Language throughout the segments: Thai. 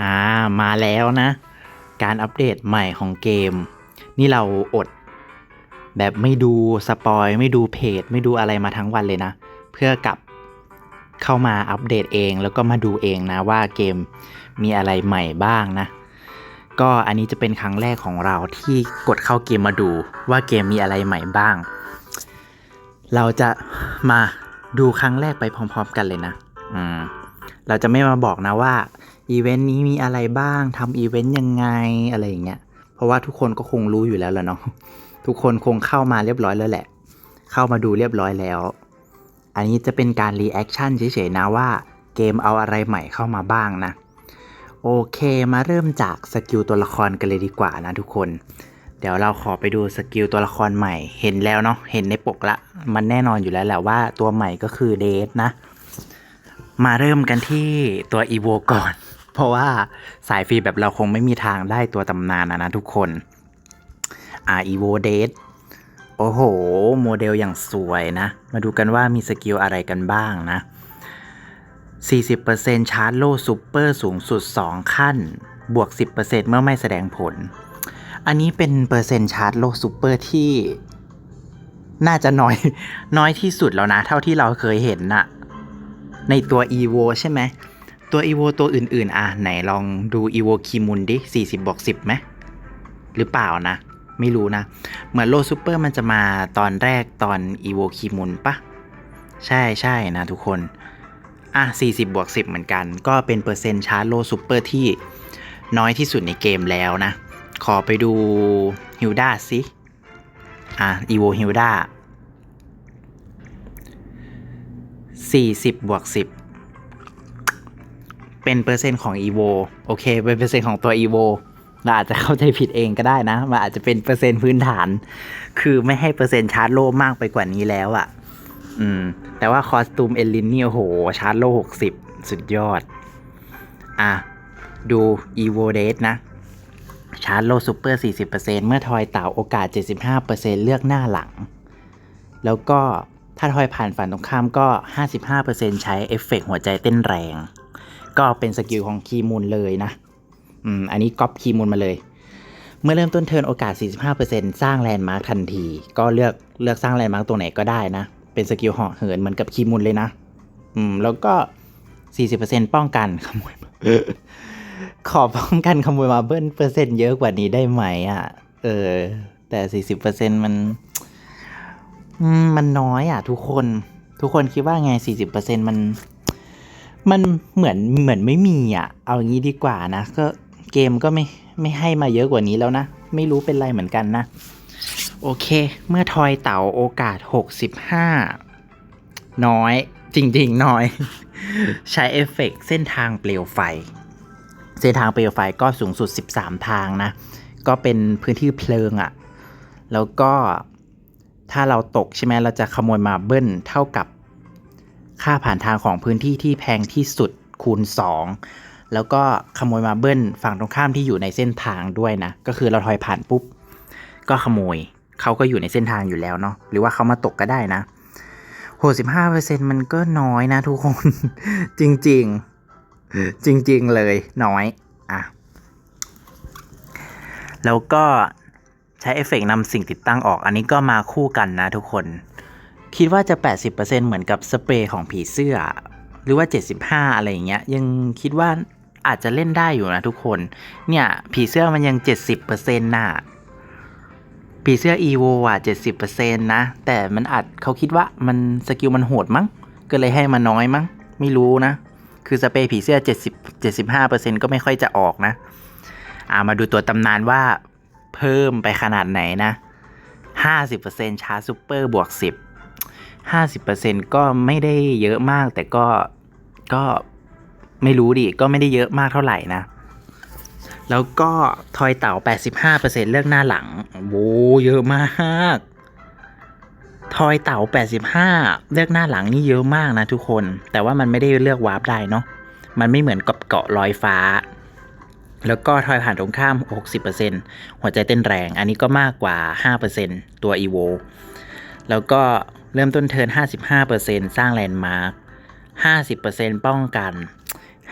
อ่ามาแล้วนะ การอัปเดตใหม่ของเกม นี่เราอด แบบไม่ดูสปอยไม่ดูเพจ ไม่ดูอะไรมาทั้งวันเลยนะ เพื่อกลับเข้ามาอัปเดตเองแล้วก็มาดูเองนะว่าเกมมีอะไรใหม่บ้างนะ ก็อันนี้จะเป็นครั้งแรกของเราที่กดเข้าเกมมาดูว่าเกมมีอะไรใหม่บ้าง เราจะมาดูครั้งแรกไปพร้อม ๆ กันเลยนะ อืม เราจะไม่มาบอกนะว่า อีเวนต์นี้มีอะไรบ้างทำอีเวนต์ยังไงอะไรอย่างเงี้ย เพราะว่าทุกคนก็คงรู้อยู่แล้วแหละเนาะ ทุกคนคงเข้ามาเรียบร้อยแล้วแหละ เข้ามาดูเรียบร้อยแล้ว อันนี้จะเป็นการรีแอคชั่นเฉยๆนะว่าเกมเอาอะไรใหม่เข้ามาบ้างนะ โอเคมาเริ่มจากสกิลตัวละครกันเลยดีกว่านะทุกคน เดี๋ยวเราขอไปดูสกิลตัวละครใหม่ เห็นแล้วเนาะ เห็นในปกละ มันแน่นอนอยู่แล้วแหละว่าตัวใหม่ก็คือเดทนะ มาเริ่มกันที่ตัวอีโวก่อน เพราะว่าสายฟรีแบบเราคงไม่มีทางได้ตัวตำนานนะนะทุกคนอ่าอีโวเดทโอ้โห โมเดลอย่างสวยนะ มาดูกันว่ามีสกิลอะไรกันบ้างนะ 40%ชาร์จโลซูเปอร์สูงสุด 2 ขั้น บวก 10%เมื่อไม่แสดงผล อันนี้เป็นเปอร์เซ็นต์ชาร์จโลซูเปอร์ที่ น่าจะน้อยน้อยที่สุดแล้วนะ เท่าที่เราเคยเห็นนะในตัว EVO ใช่ไหม ตัว EVO ตัวอื่นๆ อะ ไหนลองดู EVO คีมุนดิ 40บวก10ไหมหรือเปล่านะ ไม่รู้นะ เหมือนโลซูเปอร์มันจะมาตอนแรกตอน EVO คีมุนปะใช่ใช่นะทุกคน อะ 40บวก10 เหมือนกัน ก็เป็นเปอร์เซ็นต์ชาร์จโลซูเปอร์ที่น้อยที่สุดในเกมแล้วนะ ขอไปดูฮิลดาสิอะอีโวฮิลดา40บวก10 เป็นเปอร์เซ็นต์ของอีโวโอเค เป็นเปอร์เซ็นต์ของตัวอีโวเราอาจจะเข้าใจผิดเองก็ได้นะ มันอาจจะเป็นเปอร์เซ็นต์พื้นฐาน คือไม่ให้เปอร์เซ็นต์ชาร์จโลมากไปกว่านี้แล้วอะ่ะ อืม แต่ว่าคอสตูมเอลินนี่โอ้โห ชาร์จโล 60 สุดยอด อะ ดู evo date นะ ชาร์จโลซูเปอร์ 40%เมื่อทอยเต่าโอกาส 75%เลือกหน้าหลัง แล้วก็ถ้าทอยผ่านฝันตรงข้ามก็ 55%ใช้เอฟเฟกต์หัวใจเต้นแรง ก็เป็นสกิลของคีมูลเลยนะ อืม อันนี้ก๊อปคีมูลมาเลย เมื่อเริ่มต้นเทิร์นโอกาส 45%สร้างแลนด์มาร์คทันที ก็เลือกเลือกสร้างแลนด์มาร์คตัวไหนก็ได้นะ เป็นสกิลเหาะเหินเหมือนกับคีมูลเลยนะ อืม แล้วก็ 40%ป้องกันขโมยขอป้องกันขโมยมาเบิ้ลเปอร์เซ็นต์เยอะกว่านี้ได้ไหมอะ เออ แต่สี่สิบเปอร์เซ็นต์มันมันน้อยอะ ทุกคน ทุกคนคิดว่าไงสี่สิบเปอร์เซ็นต์มัน มันเหมือนเหมือนไม่มีอะ เอาอย่างนี้ดีกว่านะ ก็เกมก็ไม่ไม่ให้มาเยอะกว่านี้แล้วนะ ไม่รู้เป็นไรเหมือนกันนะ โอเค เมื่อทอยเต่าโอกาสหกสิบห้าน้อย จริง ๆ น้อย ใช้เอฟเฟกต์เส้นทางเปลวไฟ เส้นทางเปลวไฟก็สูงสุด 13 ทางนะ ก็เป็นพื้นที่เพลิงอะ่ะ แล้วก็ถ้าเราตกใช่ไหมเราจะขโมยมาเบิ้ลเท่ากับ ค่าผ่านทางของพื้นที่ที่แพงที่สุดคูณ 2 แล้วก็ขโมยมาเบิ้ลฝั่งตรงข้ามที่อยู่ในเส้นทางด้วยนะ ก็คือเราถอยผ่านปุ๊บ ก็ขโมยเขาก็อยู่ในเส้นทางอยู่แล้วเนาะหรือว่าเขามาตกก็ได้นะ65%มันก็น้อยนะทุกคน จริง ๆ จริง ๆ เลยน้อยอะแล้วก็ใช้เอฟเฟกต์นำสิ่งติดตั้งออก อันนี้ก็มาคู่กันนะทุกคน คิดว่าจะ 80%เหมือนกับสเปรย์ของผีเสื้อ หรือว่า 75 อะไรอย่างเงี้ย ยังคิดว่าอาจจะเล่นได้อยู่นะทุกคน เนี่ย ผีเสื้อมันยัง 70%น่ะ ผีเสื้อ EVO อะ 70%นะ แต่มันอาจเขาคิดว่ามันสกิลมันโหดมั้ง ก็เลยให้มาน้อยมั้ง ไม่รู้นะ คือสเปรย์ผีเสื้อ 70 75%ก็ไม่ค่อยจะออกนะ อ่ามาดูตัวตำนานว่าเพิ่มไปขนาดไหนนะ 50%ชาร์จซูเปอร์บวก 10 50%ก็ไม่ได้เยอะมาก แต่ก็ก็ไม่รู้ดิก็ไม่ได้เยอะมากเท่าไหร่นะ แล้วก็ทอยเต่า 85%เลือกหน้าหลังโว้เยอะมากทอยเต่า 85 เลือกหน้าหลังนี่เยอะมากนะทุกคน แต่ว่ามันไม่ได้เลือกวาร์ปได้เนาะ มันไม่เหมือนกับเกาะลอยฟ้า แล้วก็ทอยผ่านตรงข้าม 60%หัวใจเต้นแรง อันนี้ก็มากกว่า 5%ตัว EVO แล้วก็ เริ่มต้นเทิร์น55%สร้างแลนด์มาร์ค50%ป้องกัน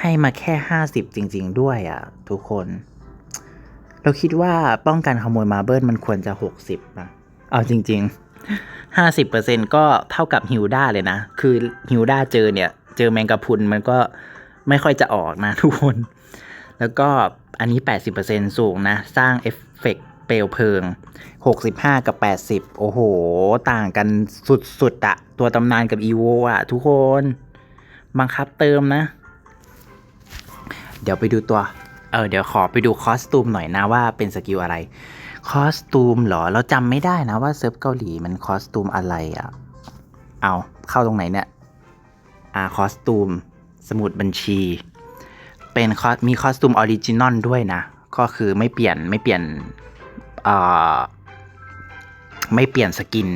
ให้มาแค่ห้าสิบจริง ๆ ด้วยอะ ทุกคน เราคิดว่าป้องกันขโมยมาเบิลมันควรจะหกสิบนะเอาจริงๆห้าสิบเปอร์เซ็นก็เท่ากับฮิวด้าเลยนะ คือฮิวด้าเจอเนี่ย เจอแมงกะพุนมันก็ไม่ค่อยจะออกนะทุกคน แล้วก็อันนี้ 80%สูงนะ สร้างเอฟเฟกต์ เปลวเพลิง 65 กับ 80 โอ้โห ต่างกันสุดๆอะตัวตำนานกับอีโวอะทุกคน บังคับเติมนะ เดี๋ยวไปดูตัว เออ เดี๋ยวขอไปดูคอสตูมหน่อยนะว่าเป็นสกิลอะไร คอสตูมเหรอ เราจำไม่ได้นะว่าเซิร์ฟเกาหลีมันคอสตูมอะไรอะเอาเข้าตรงไหนเนี่ยอ่าคอสตูม สมุดบัญชี เป็นคอสมีคอสตูมออริจินอลด้วยนะ ก็คือไม่เปลี่ยนไม่เปลี่ยน ไม่เปลี่ยนสกิน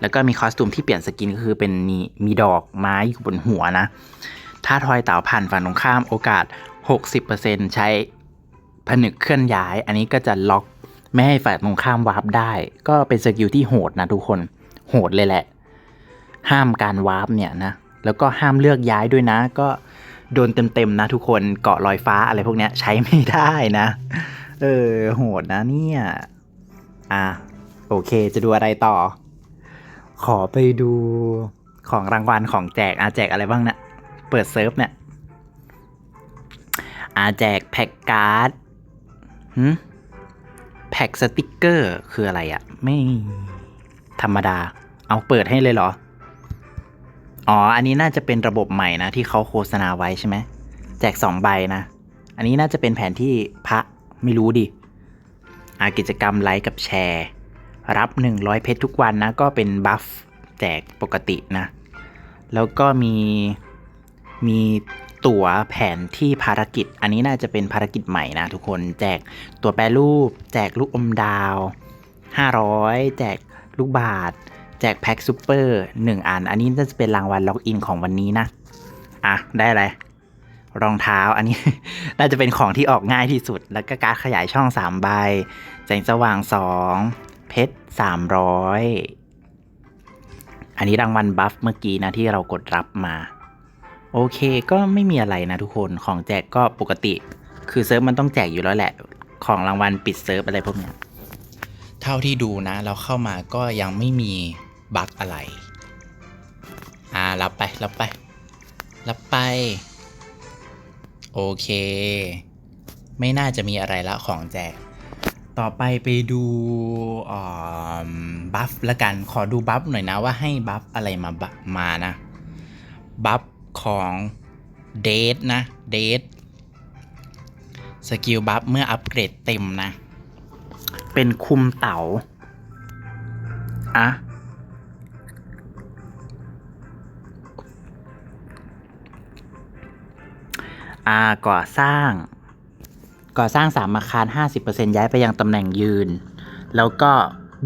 แล้วก็มีคอสตูมที่เปลี่ยนสกินก็คือเป็นมีมีดอกไม้อยู่บนหัวนะ ถ้าทอยเต่าผ่านฝั่งตรงข้ามโอกาส 60%ใช้ผนึกเคลื่อนย้าย อันนี้ก็จะล็อกไม่ให้ฝ่ายตรงข้ามวาร์ปได้ ก็เป็นสกิลที่โหดนะทุกคน โหดเลยแหละ ห้ามการวาร์ปเนี่ยนะ แล้วก็ห้ามเลือกย้ายด้วยนะ ก็โดนเต็มๆนะทุกคน เกาะลอยฟ้าอะไรพวกเนี้ยใช้ไม่ได้นะ เออ โหดนะเนี่ย อะโอเคจะดูอะไรต่อ ขอไปดูของรางวัลของแจกอะแจกอะไรบ้างเนะี่ยเปิดเซิร์ฟเนี่ยอะแจกแพ็กการ์ดหืมแพ็กสติกเกอร์คืออะไรอะไม่ธรรมดา เอาเปิดให้เลยเหรอ อ๋อ อันนี้น่าจะเป็นระบบใหม่นะ ที่เขาโฆษณาไว้ใช่ไหม แจกสองใบนะ อันนี้น่าจะเป็นแผนที่พระไม่รู้ดิ กิจกรรมไลค์กับแชร์ รับ 100 เพชรทุกวันนะ ก็เป็นบัฟแจกปกตินะ แล้วก็มีมีตั๋วแผนที่ภารกิจ อันนี้น่าจะเป็นภารกิจใหม่นะทุกคนแจกตัวแปรรูป แจกลูกอมดาว 500 แจกลูกบาท แจกแพ็คซูเปอร์หนึ่งอัน อันนี้น่าจะเป็นรางวัลล็อกอินของวันนี้นะ อะ ได้อะไรองเท้า อันนี้น่าจะเป็นของที่ออกง่ายที่สุด แล้วก็การขยายช่อง 3 ใบ แสงสว่าง 2 เพชร 300 อันนี้รางวัลบัฟเมื่อกี้นะที่เรากดรับมา โอเคก็ไม่มีอะไรนะทุกคนของแจกก็ปกติ คือเซิร์ฟมันต้องแจกอยู่แล้วแหละ ของรางวัลปิดเซิร์ฟอะไรพวกเนี้ยเท่าที่ดูนะ เราเข้ามาก็ยังไม่มีบั๊กอะไร อ่ารับไปรับไปรับไป โอเค ไม่น่าจะมีอะไรละของแจก ต่อไปไปดูบัฟละกัน ขอดูบัฟหน่อยนะว่าให้บัฟอะไรมาบมานะ บัฟของเดทนะ เดทสกิลบัฟเมื่ออัปเกรดเต็มนะ เป็นคุมเต๋าอะ อ่าก่อสร้าง ก่อสร้างสามอาคาร 50%ย้ายไปยังตำแหน่งยืน แล้วก็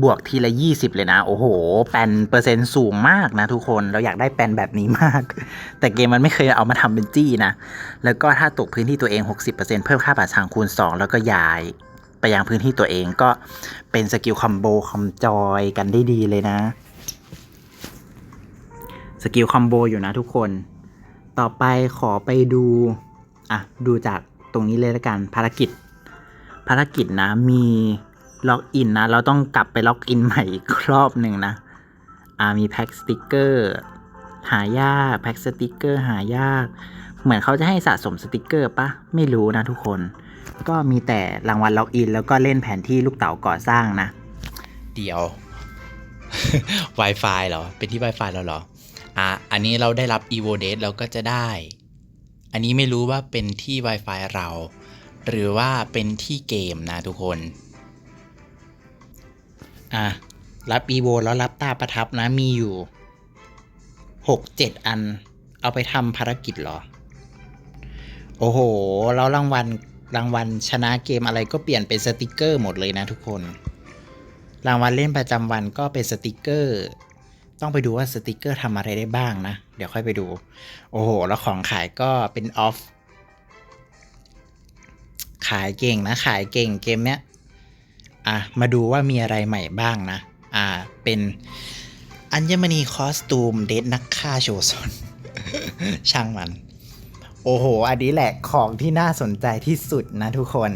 บวกทีละ 20 เลยนะ โอ้โห แปนเปอร์เซ็นต์สูงมากนะทุกคน เราอยากได้แปนแบบนี้มาก แต่เกมมันไม่เคยเอามาทำเป็นจี้นะ แล้วก็ถ้าตกพื้นที่ตัวเอง 60%เพิ่มค่าป่าช้างคูณ 2 แล้วก็ย้ายไปยังพื้นที่ตัวเองก็เป็นสกิลคอมโบคอมจอยกันได้ดีเลยนะ สกิลคอมโบอยู่นะทุกคน ต่อไปขอไปดู อะดูจากตรงนี้เลยละกันภารกิจ ภารกิจนะ มีล็อกอินนะ เราต้องกลับไปล็อกอินใหม่อีกรอบหนึ่งนะ อ่ามีแพ็กสติกเกอร์หายากแพ็กสติกเกอร์หายาก เหมือนเขาจะให้สะสมสติกเกอร์ปะไม่รู้นะทุกคน ก็มีแต่รางวัลล็อกอิน แล้วก็เล่นแผนที่ลูกเต๋าก่อสร้างนะ เดี๋ยว Wi-Fi เหรอ เป็นที่ Wi-Fi แล้วเหรอ อะ อันนี้เราได้รับ evo date เราก็จะได้ อันนี้ไม่รู้ว่าเป็นที่ Wi-Fi เรา หรือว่าเป็นที่เกมนะทุกคน อะ รับ evo แล้วรับตาประทับนะมีอยู่ 6 7 อัน เอาไปทำภารกิจเหรอ โอ้โห แล้วรางวัลรางวัลชนะเกมอะไรก็เปลี่ยนเป็นสติกเกอร์หมดเลยนะทุกคน รางวัลเล่นประจำวันก็เป็นสติกเกอร์ ต้องไปดูว่าสติกเกอร์ทำอะไรได้บ้างนะ เดี๋ยวค่อยไปดู โอ้โห แล้วของขายก็เป็นออฟ ขายเก่งนะ ขายเก่งเกมเนี้ย อะ มาดูว่ามีอะไรใหม่บ้างนะ อ่า เป็นอัญมณีคอสตูมเดทนักฆ่าโชซอน ช่างมัน โอ้โห อันนี้แหละของที่น่าสนใจที่สุดนะทุกคน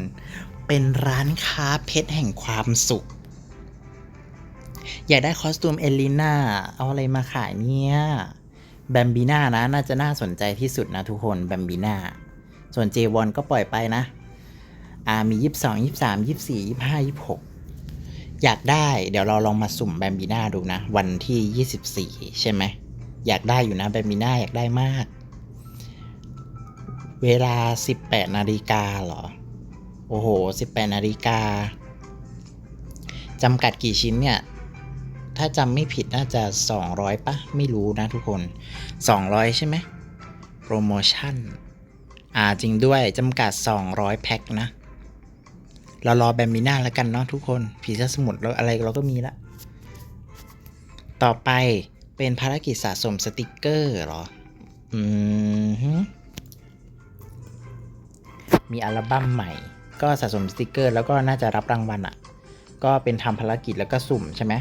เป็นร้านค้าเพชรแห่งความสุข อยากได้คอสตูมเอลิน่าเอาอะไรมาขายเนี่ยแบมบีน่านะน่าจะน่าสนใจที่สุดนะทุกคนแบมบีน่าส่วนเจวอนก็ปล่อยไปนะอ่ามี22 23 24 25 26อยากได้เดี๋ยวเราลองมาสุ่มแบมบีน่าดูนะ วันที่24ใช่ไหมอยากได้อยู่นะแบมบีน่าอยากได้มาก เวลา18นาฬิกาเหรอ โอ้โห18นาฬิกาจำกัดกี่ชิ้นเนี่ย ถ้าจำไม่ผิดน่าจะ 200ปะไม่รู้นะทุกคน 200 ใช่ไหมโปรโมชั่น อ่าจริงด้วยจำกัด 200 แพ็คนะ เรารอแบมบิน่าแล้วกันเนาะทุกคน ผีเสื้อสมุทรแล้วอะไรเราก็มีละ ต่อไปเป็นภารกิจสะสมสติกเกอร์เหรอ อืมมีอัลบั้มใหม่ ก็สะสมสติกเกอร์ แล้วก็น่าจะรับรางวัลอะ่ะ ก็เป็นทำภารกิจแล้วก็สุ่มใช่ไหม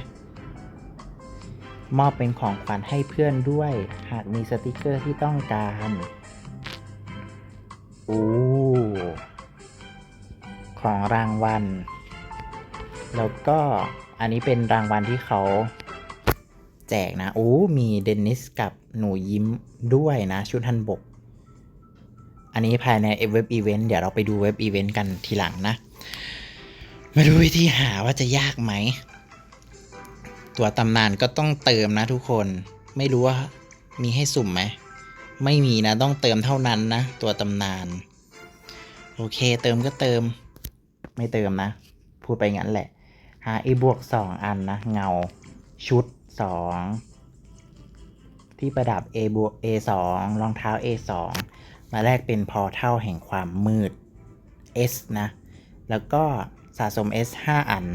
มอบเป็นของขวัญให้เพื่อนด้วย หากมีสติกเกอร์ที่ต้องการโอ้ของรางวัล แล้วก็อันนี้เป็นรางวัลที่เขาแจกนะโอ้มีเดนนิสกับหนูยิ้มด้วยนะ ชุดฮันบก อันนี้ภายในเว็บอีเวนต์เดี๋ยวเราไปดูเว็บอีเวนต์กันทีหลังนะ มาดูวิธีหาว่าจะยากไหม ตัวตำนานก็ต้องเติมนะทุกคน ไม่รู้ว่ามีให้สุ่มไหม ไม่มีนะต้องเติมเท่านั้นนะ ตัวตำนาน โอเคเติมก็เติม ไม่เติมนะ พูดไปงั้นแหละ หา a บวกสองอันนะ เงาชุดสองที่ประดับ a บวก a สองรองเท้า a สองมาแลกเป็นพอเท่าแห่งความมืด s นะ แล้วก็สะสม s 5 อัน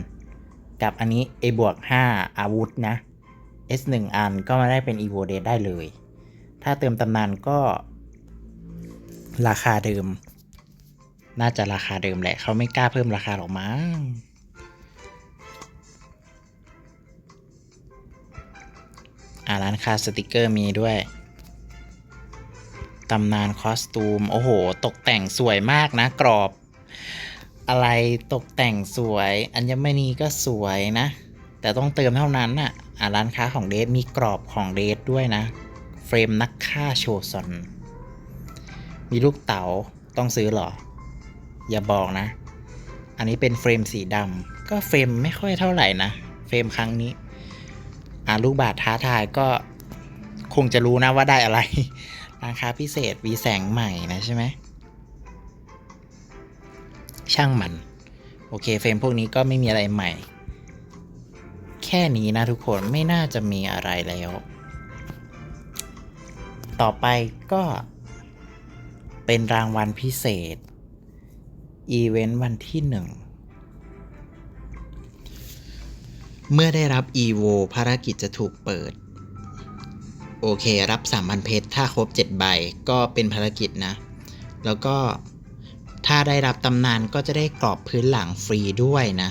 กับอันนี้ a บวก5อาวุธนะ s 1อันก็มาได้เป็น evo d a t ได้เลย ถ้าเติมตำนานก็ ราคาเดิม น่าจะราคาเดิมแหละ เขาไม่กล้าเพิ่มราคาหรอกมั้งอ่าร้านค้าสติกเกอร์มีด้วยตำนานคอสตูม โอ้โห ตกแต่งสวยมากนะกรอบ อะไรตกแต่งสวย อัญมณีก็สวยนะ แต่ต้องเติมเท่านั้นน่ะอ่าร้านค้าของเดทมีกรอบของเดทด้วยนะ เฟรมนักฆ่าโชซอน มีลูกเต๋าต้องซื้อหรอ อย่าบอกนะ อันนี้เป็นเฟรมสีดำก็เฟรมไม่ค่อยเท่าไหร่นะ เฟรมครั้งนี้อ่าลูกบาทท้าทายก็คงจะรู้นะว่าได้อะไร ราคาพิเศษวีแสงใหม่นะใช่ไหม ช่างมัน โอเคเฟรมพวกนี้ก็ไม่มีอะไรใหม่ แค่นี้นะทุกคนไม่น่าจะมีอะไรแล้ว ต่อไปก็เป็นรางวัลพิเศษ อีเวนต์วันที่หนึ่งเมื่อได้รับ EVO ภารกิจจะถูกเปิด โอเค รับ 3,000 เพชร ถ้าครบ 7 ใบ ก็เป็นภารกิจนะ แล้วก็ ถ้าได้รับตำนานก็จะได้กรอบพื้นหลังฟรีด้วยนะ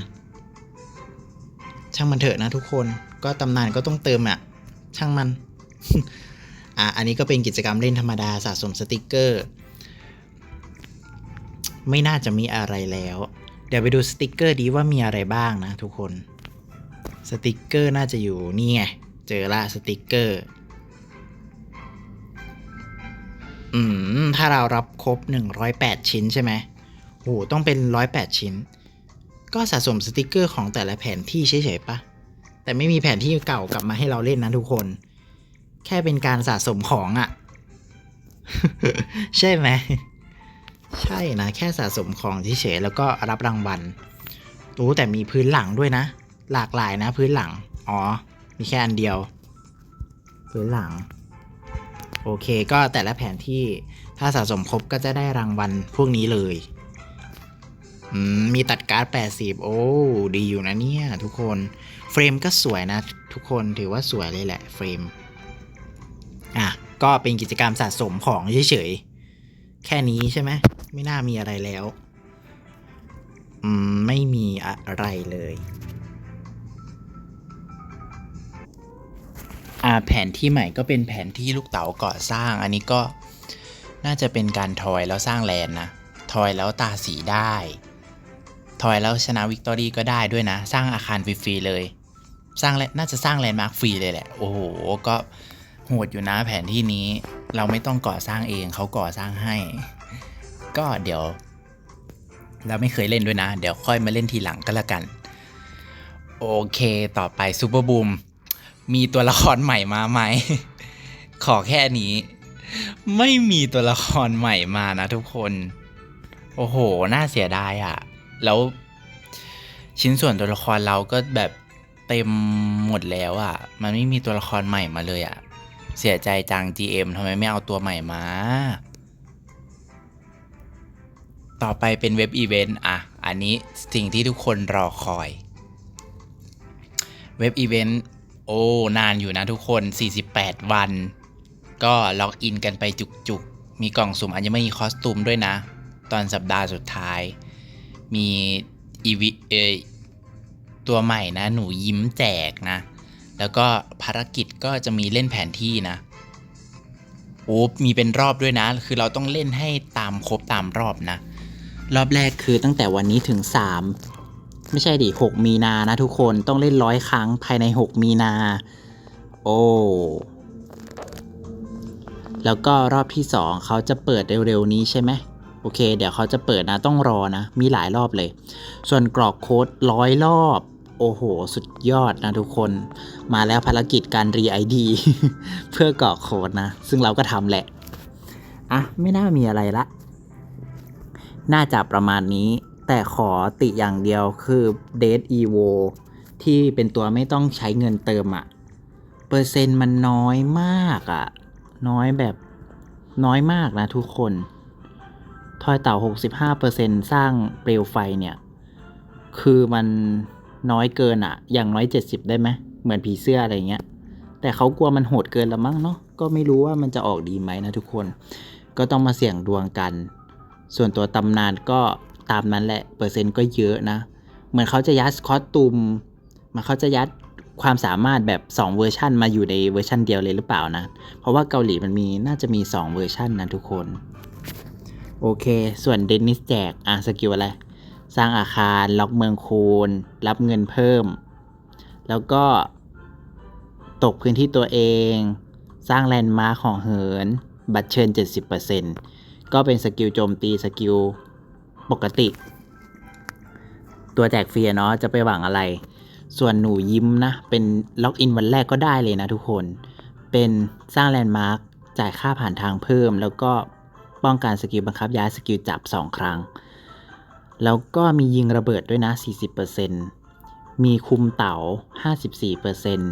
ช่างมันเถอะนะทุกคนก็ตำนานก็ต้องเติมอะ่ะ ช่างมัน อะอันนี้ก็เป็นกิจกรรมเล่นธรรมดาสะสมสติกเกอร์ ไม่น่าจะมีอะไรแล้ว เดี๋ยวไปดูสติกเกอร์ดีว่ามีอะไรบ้างนะทุกคน สติกเกอร์น่าจะอยู่นี่ไง เจอละสติกเกอร์ อืม ถ้าเรารับครบ 108 ชิ้นใช่ไหมโหต้องเป็น 108 ชิ้น ก็สะสมสติกเกอร์ของแต่ละแผนที่เฉยๆปะแต่ไม่มีแผนที่เก่ากลับมาให้เราเล่นนะทุกคน แค่เป็นการสะสมของอะ่ะ ใช่ไหม ใช่นะ แค่สะสมของเฉยๆแล้วก็รับรางวัลรู้แต่มีพื้นหลังด้วยนะ หลากหลายนะ พื้นหลัง อ๋อ มีแค่อันเดียว พื้นหลัง โอเค ก็แต่ละแผนที่ถ้าสะสมครบก็จะได้รางวัลพวกนี้เลยมมีตัดการ์ด 80 โอ้ ดีอยู่นะเนี่ย ทุกคน เฟรมก็สวยนะ ทุกคนถือว่าสวยเลยแหละเฟรม อะ ก็เป็นกิจกรรมสะสมของเฉยๆ แค่นี้ใช่ไหม ไม่น่ามีอะไรแล้ว อืม ไม่มีอะไรเลย อ่าแผนที่ใหม่ก็เป็นแผนที่ลูกเต๋าก่อสร้าง อันนี้ก็น่าจะเป็นการทอยแล้วสร้างแลน์นะ ทอยแล้วตาสีได้ ทอยแล้วชนะวิกตอรี่ก็ได้ด้วยนะ สร้างอาคารฟรีๆเลย สร้างแลน่าจะสร้างแลนด์มาร์คฟรีเลยแหละ โอ้โห ก็โหดอยู่นะแผนที่นี้ เราไม่ต้องก่อสร้างเองเขาก่อสร้างให้ ก็เดี๋ยว เราไม่เคยเล่นด้วยนะ เดี๋ยวค่อยมาเล่นทีหลังก็แล้วกัน โอเค ต่อไปซูเปอร์บูม มีตัวละครใหม่มาไหม ขอแค่นี้ ไม่มีตัวละครใหม่มานะทุกคน โอ้โห น่าเสียดายอะ่ะแล้วชิ้นส่วนตัวละครเราก็แบบเต็มหมดแล้วอะ่ะ มันไม่มีตัวละครใหม่มาเลยอะ่ะ เสียใจจัง GM ทำไมไม่เอาตัวใหม่มา ต่อไปเป็นเว็บอีเวนต์อะ อันนี้สิ่งที่ทุกคนรอคอย เว็บอีเวนต์ โอ้ นานอยู่นะทุกคน 48 วัน ก็ล็อกอินกันไปจุกๆ มีกล่องสุ่มอัญมณีคอสตูมด้วยนะ ตอนสัปดาห์สุดท้าย มีอีวิเออตัวใหม่นะ หนูยิ้มแจกนะ แล้วก็ภารกิจก็จะมีเล่นแผนที่นะ โอ้มีเป็นรอบด้วยนะ คือเราต้องเล่นให้ตามครบตามรอบนะ รอบแรกคือตั้งแต่วันนี้ถึง 3 ไม่ใช่ดิ 6 มีนานะทุกคนต้องเล่นร้อยครั้งภายใน 6 มีนา โอ้ แล้วก็รอบที่ 2 เขาจะเปิดเร็วๆนี้ใช่ไหมโอเค เดี๋ยวเขาจะเปิดนะต้องรอนะ มีหลายรอบเลย ส่วนกรอกโค้ดร้อยรอบ โอ้โห สุดยอดนะทุกคน มาแล้วภารกิจการรีไอดีเพื่อกรอกโค้ดนะ ซึ่งเราก็ทำแหละ อะ ไม่น่ามีอะไรละ น่าจะประมาณนี้ แต่ขอติอย่างเดียวคือ Dead Evo ที่เป็นตัวไม่ต้องใช้เงินเติมอะเปอร์เซ็นต์มันน้อยมากอะน้อยแบบน้อยมากนะทุกคน ทอยเต่า 65%สร้างเปลวไฟเนี่ย คือมันน้อยเกินอะอย่างน้อย 70 ได้ไหมเหมือนผีเสื้ออะไรเงี้ย แต่เขากลัวมันโหดเกินละมั้งเนาะก็ไม่รู้ว่ามันจะออกดีไหมนะทุกคน ก็ต้องมาเสี่ยงดวงกัน ส่วนตัวตำนานก็ ตามนั้นแหละ เปอร์เซ็นต์ก็เยอะนะ เหมือนเขาจะยัดคอสตูมมันเขาจะยัดความสามารถแบบ 2 เวอร์ชันมาอยู่ในเวอร์ชันเดียวเลยหรือเปล่านะ เพราะว่าเกาหลีมันมีน่าจะมี 2 เวอร์ชันนะทุกคน โอเค ส่วนเดนนิสแจกอะสกิลอะไร สร้างอาคาร ล็อกเมืองคูณ รับเงินเพิ่ม แล้วก็ตกพื้นที่ตัวเอง สร้างแลนด์มาร์คของเหิน บัตรเชิญ 70%ก็เป็นสกิลโจมตีสกิล ปกติ ตัวแจกฟรีเนาะจะไปหวังอะไร ส่วนหนูยิ้มนะ เป็นล็อกอินวันแรกก็ได้เลยนะทุกคน เป็นสร้างแลนด์มาร์คจ่ายค่าผ่านทางเพิ่ม แล้วก็ป้องกันสกิลบังคับย้ายสกิลจับ 2 ครั้ง แล้วก็มียิงระเบิดด้วยนะ 40%มีคุมเต๋า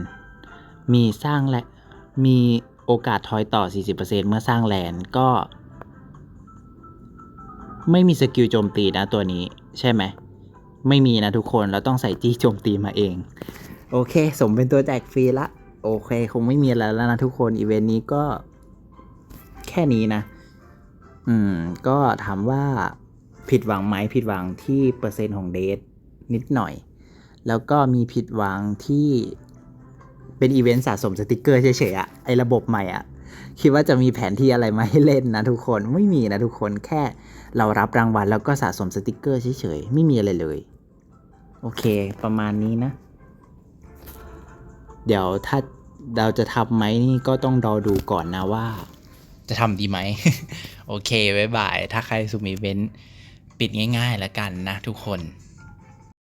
54%มีสร้างและมีโอกาสทอยต่อ 40%เมื่อสร้างแลนด์ก็ ไม่มีสกิลโจมตีนะตัวนี้ใช่ไหม ไม่มีนะทุกคนเราต้องใส่จี้โจมตีมาเอง โอเค สมเป็นตัวแจกฟรีละ โอเค คงไม่มีอะไรแล้วนะทุกคนอีเวนต์นี้ก็แค่นี้นะ อืม ก็ถามว่าผิดหวังไหมผิดหวังที่เปอร์เซ็นต์ของเดทนิดหน่อย แล้วก็มีผิดหวังที่เป็นอีเวนต์สะสมสติกเกอร์เฉยๆอะไอระบบใหม่อะ คิดว่าจะมีแผนที่อะไรมาให้เล่นนะทุกคนไม่มีนะทุกคนแค่เรารับรางวัลแล้วก็สะสมสติกเกอร์เฉยๆไม่มีอะไรเลย โอเค ประมาณนี้นะ เดี๋ยวถ้าเราจะทำไหมนี่ก็ต้องรอดูก่อนนะว่า จะทำดีไหม โอเคบ๊ายบาย ถ้าใครสุมีเว้นปิดง่ายๆแล้วกันนะทุกคน